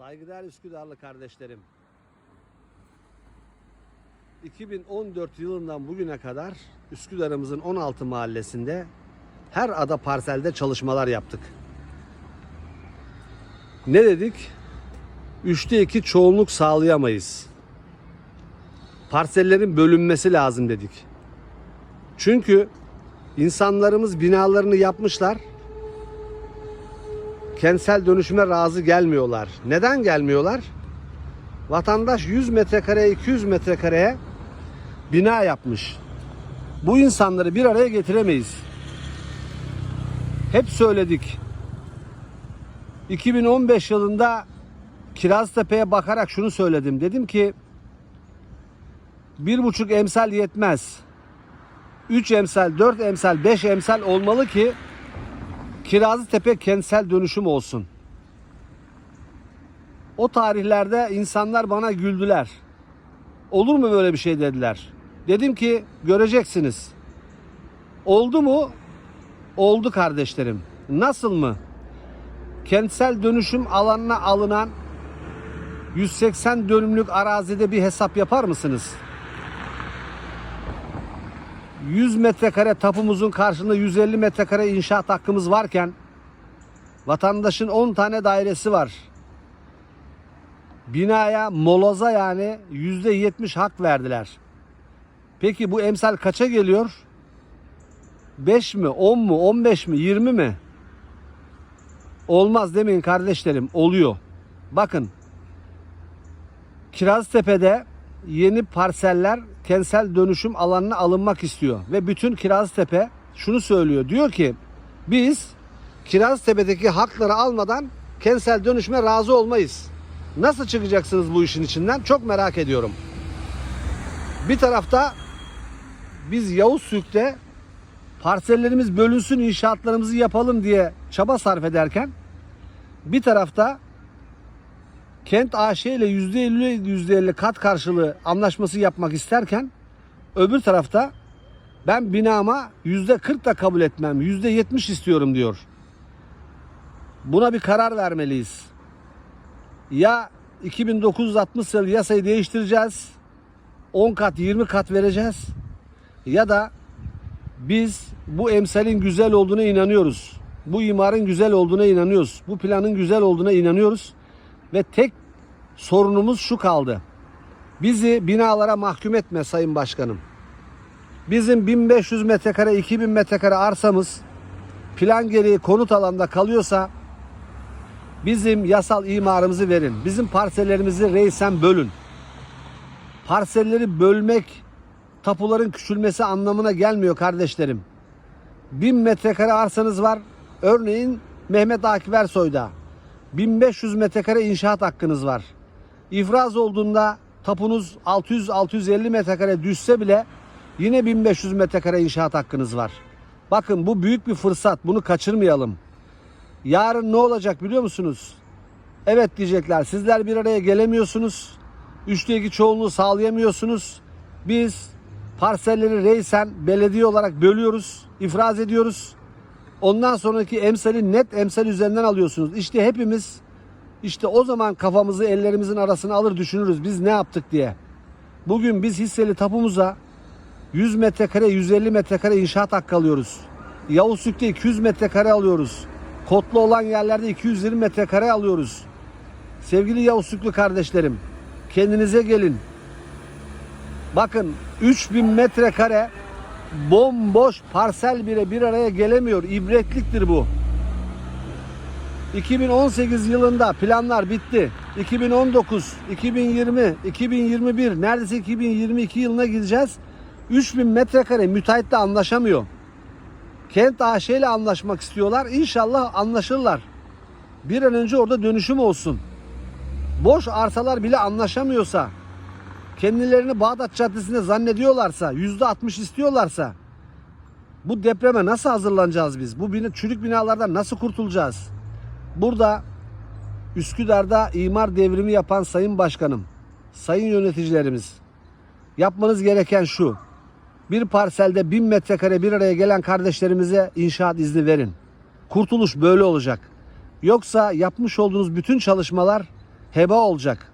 Saygıdeğer Üsküdarlı kardeşlerim. 2014 yılından bugüne kadar Üsküdar'ımızın 16 mahallesinde her ada parselde çalışmalar yaptık. Ne dedik? Üçte iki çoğunluk sağlayamayız. Parsellerin bölünmesi lazım dedik. Çünkü insanlarımız binalarını yapmışlar. Kentsel dönüşüme razı gelmiyorlar. Neden gelmiyorlar? Vatandaş 100 metrekareye 200 metrekareye bina yapmış. Bu insanları bir araya getiremeyiz. Hep söyledik. 2015 yılında Kiraztepe'ye bakarak şunu söyledim. Dedim ki bir buçuk emsal yetmez. 3 emsal, 4 emsal, 5 emsal olmalı ki Kirazlıtepe kentsel dönüşüm olsun. O tarihlerde insanlar bana güldüler. Olur mu böyle bir şey dediler. Dedim ki göreceksiniz. Oldu mu? Oldu kardeşlerim. Nasıl mı? Kentsel dönüşüm alanına alınan 180 dönümlük arazide bir hesap yapar mısınız? 100 metrekare tapumuzun karşılığında 150 metrekare inşaat hakkımız varken vatandaşın 10 tane dairesi var. Binaya, moloza yani %70 hak verdiler. Peki bu emsal kaça geliyor? 5 mi, 10 mu, 15 mi, 20 mi? Olmaz demeyin kardeşlerim, oluyor. Bakın Kiraztepe'de yeni parseller kentsel dönüşüm alanına alınmak istiyor. Ve bütün Kiraztepe şunu söylüyor. Diyor ki biz Kiraztepe'deki hakları almadan kentsel dönüşüme razı olmayız. Nasıl çıkacaksınız bu işin içinden? Çok merak ediyorum. Bir tarafta biz Yavuz Sük'te parsellerimiz bölünsün inşaatlarımızı yapalım diye çaba sarf ederken bir tarafta Kent AŞ ile %50 %50 kat karşılığı anlaşması yapmak isterken öbür tarafta ben binama %40 da kabul etmem %70 istiyorum diyor. Buna bir karar vermeliyiz. Ya 2960 yıl yasayı değiştireceğiz. 10 kat 20 kat vereceğiz. Ya da biz bu emsalin güzel olduğuna inanıyoruz. Bu imarın güzel olduğuna inanıyoruz. Bu planın güzel olduğuna inanıyoruz. Ve tek sorunumuz şu kaldı. Bizi binalara mahkum etme Sayın Başkanım. Bizim 1500 metrekare, 2000 metrekare arsamız plan gereği konut alanda kalıyorsa bizim yasal imarımızı verin. Bizim parsellerimizi reysen bölün. Parselleri bölmek tapuların küçülmesi anlamına gelmiyor kardeşlerim. 1000 metrekare arsanız var. Örneğin Mehmet Akif Ersoy'da 1500 metrekare inşaat hakkınız var. İfraz olduğunda tapunuz 600-650 metrekare düşse bile yine 1500 metrekare inşaat hakkınız var. Bakın bu büyük bir fırsat. Bunu kaçırmayalım. Yarın ne olacak biliyor musunuz? Evet diyecekler. Sizler bir araya gelemiyorsunuz. Üçte iki çoğunluğu sağlayamıyorsunuz. Biz parselleri reysen belediye olarak bölüyoruz, ifraz ediyoruz. Ondan sonraki emsali net emsal üzerinden alıyorsunuz. İşte hepimiz işte o zaman kafamızı ellerimizin arasına alır düşünürüz biz ne yaptık diye. Bugün biz hisseli tapumuza 100 metrekare 150 metrekare inşaat hakkı alıyoruz. Yavuzluk'ta 200 metrekare alıyoruz. Kotlu olan yerlerde 220 metrekare alıyoruz. Sevgili Yavuzluklu kardeşlerim kendinize gelin. Bakın 3000 metrekare bomboş parsel bile bir araya gelemiyor. İbretliktir bu. 2018 yılında planlar bitti. 2019, 2020, 2021 neredeyse 2022 yılına gideceğiz. 3000 metrekare müteahhitle anlaşamıyor. Kent AŞ ile anlaşmak istiyorlar. İnşallah anlaşırlar. Bir an önce orada dönüşüm olsun. Boş arsalar bile anlaşamıyorsa, kendilerini Bağdat Caddesi'nde zannediyorlarsa, %60 istiyorlarsa bu depreme nasıl hazırlanacağız biz? Bu bina, çürük binalardan nasıl kurtulacağız? Burada Üsküdar'da imar devrimi yapan Sayın Başkanım, Sayın yöneticilerimiz yapmanız gereken şu. Bir parselde bin metrekare bir araya gelen kardeşlerimize inşaat izni verin. Kurtuluş böyle olacak. Yoksa yapmış olduğunuz bütün çalışmalar heba olacak.